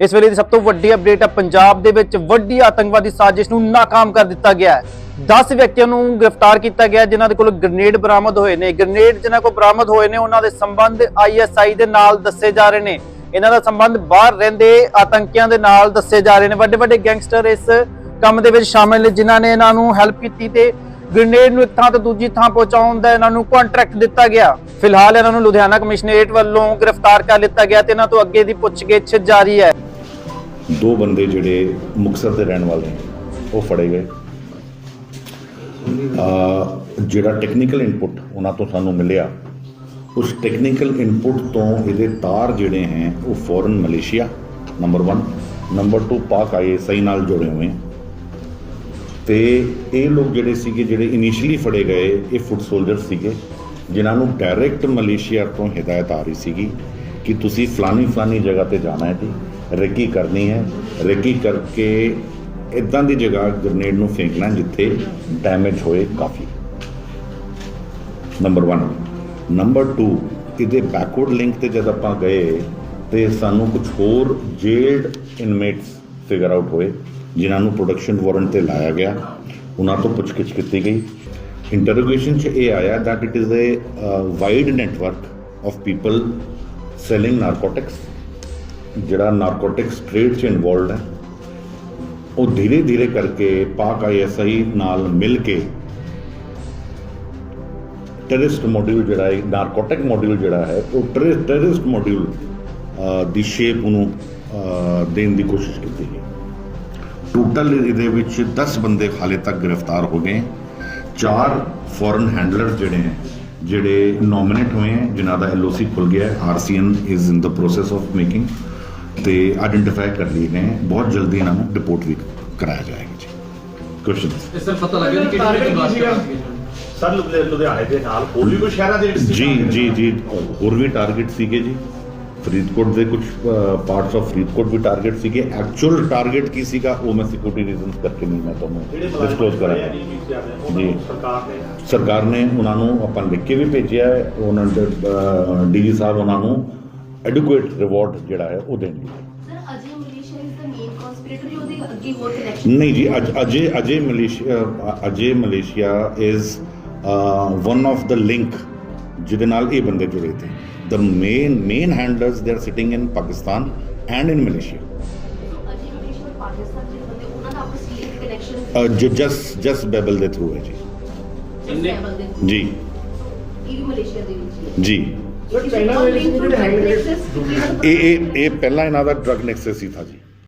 ਇਸ ਵੇਲੇ ਦੀ ਸਭ ਤੋਂ ਵੱਡੀ ਅਪਡੇਟ ਹੈ ਪੰਜਾਬ ਦੇ ਵਿੱਚ ਵੱਡੀ ਆਤੰਕਵਾਦੀ ਸਾਜ਼ਿਸ਼ ਨੂੰ ਨਾਕਾਮ ਕਰ ਦਿੱਤਾ ਗਿਆ ਹੈ। 10 ਵਿਅਕਤੀਆਂ ਨੂੰ ਗ੍ਰਿਫਤਾਰ ਕੀਤਾ ਗਿਆ, ਜਿਨ੍ਹਾਂ ਦੇ ਕੋਲ ਗ੍ਰਨੇਡ ਬਰਾਮਦ ਹੋਏ ਨੇ। ਗ੍ਰਨੇਡ ਜਿਨ੍ਹਾਂ ਕੋਲ ਬਰਾਮਦ ਹੋਏ ਨੇ, ਉਹਨਾਂ ਦੇ ਸੰਬੰਧ ਆਈਐਸਆਈ ਦੇ ਨਾਲ ਦੱਸੇ ਜਾ ਰਹੇ ਨੇ। ਇਹਨਾਂ ਦਾ ਸੰਬੰਧ ਬਾਹਰ ਰਹਿੰਦੇ ਆਤੰਕੀਆਂ ਦੇ ਨਾਲ ਦੱਸੇ ਜਾ ਰਹੇ ਨੇ। ਵੱਡੇ ਵੱਡੇ ਗੈਂਗਸਟਰ ਇਸ ਕੰਮ ਦੇ ਵਿੱਚ ਸ਼ਾਮਿਲ ਨੇ, ਜਿਨ੍ਹਾਂ ਨੇ ਇਹਨਾਂ ਨੂੰ ਹੈਲਪ ਕੀਤੀ ਤੇ ਗ੍ਰਨੇਡ ਨੂੰ ਇੱਕ ਥਾਂ ਤੋਂ ਦੂਜੀ ਥਾਂ ਪਹੁੰਚਾਉਣ ਦਾ ਇਹਨਾਂ ਨੂੰ ਕੰਟਰੈਕਟ ਦਿੱਤਾ ਗਿਆ। ਫਿਲਹਾਲ ਇਹਨਾਂ ਨੂੰ ਲੁਧਿਆਣਾ ਕਮਿਸ਼ਨਰੇਟ ਵੱਲੋਂ ਗ੍ਰਿਫਤਾਰ ਕਰ ਲਿੱਤਾ ਗਿਆ ਤੇ ਇਹਨਾਂ ਤੋਂ ਅੱਗੇ ਦੀ ਪੁੱਛਗਿੱਛ ਜਾਰੀ ਹੈ। ਦੋ ਬੰਦੇ ਜਿਹੜੇ ਮੁਕਤਸਰ ਦੇ ਰਹਿਣ ਵਾਲੇ ਨੇ, ਉਹ ਫੜੇ ਗਏ। ਆ ਜਿਹੜਾ ਟੈਕਨੀਕਲ ਇਨਪੁਟ ਉਹਨਾਂ ਤੋਂ ਸਾਨੂੰ ਮਿਲਿਆ, ਉਸ ਟੈਕਨੀਕਲ ਇਨਪੁਟ ਤੋਂ ਇਹਦੇ ਤਾਰ ਜਿਹੜੇ ਹੈ, ਉਹ ਫੋਰਨ ਮਲੇਸ਼ੀਆ ਨੰਬਰ 1 ਨੰਬਰ 2 ਪਾਕ ਆਈਐਸਆਈ ਨਾਲ ਜੁੜੇ ਹੋਏ ਹੈ ਤੇ ਇਹ ਲੋਕ ਜਿਹੜੇ ਸੀਗੇ, ਜਿਹੜੇ ਇਨੀਸ਼ੀਅਲੀ ਫੜੇ ਗਏ, ਇਹ ਫੁੱਟ ਸੋਲਜਰ ਸੀਗੇ, ਜਿਨ੍ਹਾਂ ਨੂੰ ਡਾਇਰੈਕਟ ਮਲੇਸ਼ੀਆ ਤੋਂ ਹਦਾਇਤ ਆ ਰਹੀ ਸੀਗੀ ਕਿ ਤੁਸੀਂ ਫਲਾਨੀ ਫਲਾਨੀ ਜਗ੍ਹਾ ਤੇ ਜਾਣਾ ਹੈ ਜੀ। ਰੇਕੀ ਕਰਨੀ ਹੈ। ਰੇਕੀ ਕਰਕੇ ਇਦਾਂ ਦੀ ਜਗ੍ਹਾ ਗ੍ਰਨੇਡ ਨੂੰ ਫੇਂਕਣਾ ਜਿੱਥੇ ਡੈਮੇਜ ਹੋਏ ਕਾਫੀ। ਨੰਬਰ 1 ਨੰਬਰ 2 ਇਹਦੇ ਬੈਕਵਰਡ ਲਿੰਕ ਤੇ ਜਦ ਆਪਾਂ ਗਏ, ਤੇ ਸਾਨੂੰ ਕੁਝ ਹੋਰ ਜੇਲਡ ਇਨਮੇਟਸ ਫਿਗਰ ਆਊਟ ਹੋਏ, ਜਿਨ੍ਹਾਂ ਨੂੰ ਪ੍ਰੋਡਕਸ਼ਨ ਵਾਰੰਟ ਤੇ ਲਾਇਆ ਗਿਆ। ਉਹਨਾਂ ਤੋਂ ਪੁੱਛਗਿੱਛ ਕੀਤੀ ਗਈ। ਇੰਟਰੋਗੇਸ਼ਨ 'ਚ ਇਹ ਆਇਆ that it is a uh, wide network network people selling narcotics ਜਿਹੜਾ ਨਾਰਕੋਟਿਕਸ ਟ੍ਰੇਡ 'ਚ ਇਨਵੋਲਡ ਹੈ, ਉਹ ਧੀਰੇ ਧੀਰੇ ਕਰਕੇ ਪਾਕ ਆਈਐਸਆਈ ਨਾਲ ਮਿਲ ਕੇ ਟੈਰਰਿਸਟ ਮੋਡਿਊਲ ਜਿਹੜਾ ਹੈ ਨਾਰਕੋਟਿਕ ਮੋਡਿਊਲ ਜਿਹੜਾ ਹੈ, ਉਹ ਟੈਰਰਿਸਟ ਮੋਡਿਊਲ ਦੀ ਸ਼ੇਪ ਉਹਨੂੰ ਦੇਣ ਦੀ ਕੋਸ਼ਿਸ਼ ਕੀਤੀ ਗਈ। ਟੋਟਲ ਇਹਦੇ ਵਿੱਚ 10 ਬੰਦੇ ਹਾਲੇ ਤੱਕ ਗ੍ਰਿਫਤਾਰ ਹੋ ਗਏ। ਚਾਰ ਫੋਰਨ ਹੈਂਡਲਰ ਜਿਹੜੇ ਹੈ, ਜਿਹੜੇ ਨੋਮੀਨੇਟ ਹੋਏ ਹੈ, ਜਿਨ੍ਹਾਂ ਦਾ ਐਲਓਸੀ ਖੁੱਲ ਗਿਆ ਹੈ। RCN is in the process of making ਤੇ ਆਇਡੈਂਟੀਫਾਈ ਕਰ ਲਈ ਹੈ। ਬਹੁਤ ਜਲਦੀ ਇਹਨਾਂ ਨੂੰ ਡਿਪੋਰਟ ਵੀ ਕਰਾਇਆ ਜਾਏਗਾ ਜੀ। ਕੁਐਸਚਨਸ ਇਸ ਸਰ ਪਤਾ ਲੱਗਿਆ ਕਿ ਕਿਹੜੀ ਕੀਤੀ ਸਰ ਲੁਧਿ- ਲੁਧਿਆਣੇ ਦੇ ਨਾਲ ਹੋਰ ਵੀ ਕੋਈ ਸ਼ਹਿਰਾਂ ਦੇ ਵਿੱਚ ਸੀ? ਜੀ ਜੀ ਜੀ ਹੋਰ ਵੀ ਟਾਰਗੇਟ ਸੀਗੇ ਜੀ। ਫਰੀਦਕੋਟ ਦੇ ਕੁਝ ਪਾਰਟਸ ਆਫ ਫਰੀਦਕੋਟ ਵੀ ਟਾਰਗੇਟ ਸੀਗੇ। ਐਕਚੁਅਲ ਟਾਰਗੇਟ ਕੀ ਸੀਗਾ ਉਹ ਮੈਂ ਸਿਕਿਉਰਿਟੀ ਰੀਜ਼ਨਸ ਕਰਕੇ ਨਹੀਂ ਮੈਂ ਤੁਹਾਨੂੰ ਡਿਸਕਲੋਜ਼ ਕਰਾਂ ਜੀ। ਨੂੰ ਸਰਕਾਰ ਨੇ ਸਰਕਾਰ ਨੇ ਉਹਨਾਂ ਨੂੰ ਆਪਾਂ ਲਿਖ ਕੇ ਵੀ ਭੇਜਿਆ ਹੈ। ਉਹਨਾਂ ਦੇ ਡੀਜੀ ਸਾਹਿਬ ਉਹਨਾਂ ਨੂੰ ਐਡੁਕੇਟ ਰਿਵਾਰਡ ਜਿਹੜਾ ਹੈ ਉਹ ਦੇਣਗੇ। Sir Ajay Malaysia is the main conspirator ਉਹਦੇ ਅੱਗੇ ਹੋਰ ਕਨੈਕਸ਼ਨ ਨਹੀਂ ਜੀ ਅਜ ਅਜੇ Malaysia Ajay Malaysia is one of the link ਜਿਹਦੇ ਨਾਲ ਇਹ ਬੰਦੇ ਜੁੜੇ ਥੇ ਦ ਮੇਨ ਮੇਨ ਹੈਂਡਲਰਸ ਦੇ are sitting in Pakistan and in Malaysia connection Jas Jas Babbal ਦੇ ਥਰੂ ਹੈ ਜੀ। ਜੀ। ਇਹ ਮਲੇਸ਼ੀਆ ਦੇ ਵਿੱਚ ਜੀ। ਸਰ ਇਹ ਇਹ ਇਹ ਪਹਿਲਾਂ ਇਹਨਾਂ ਦਾ ਡਰਗ ਨੈਕਸਸ ਹੀ ਥਾ ਜੀ।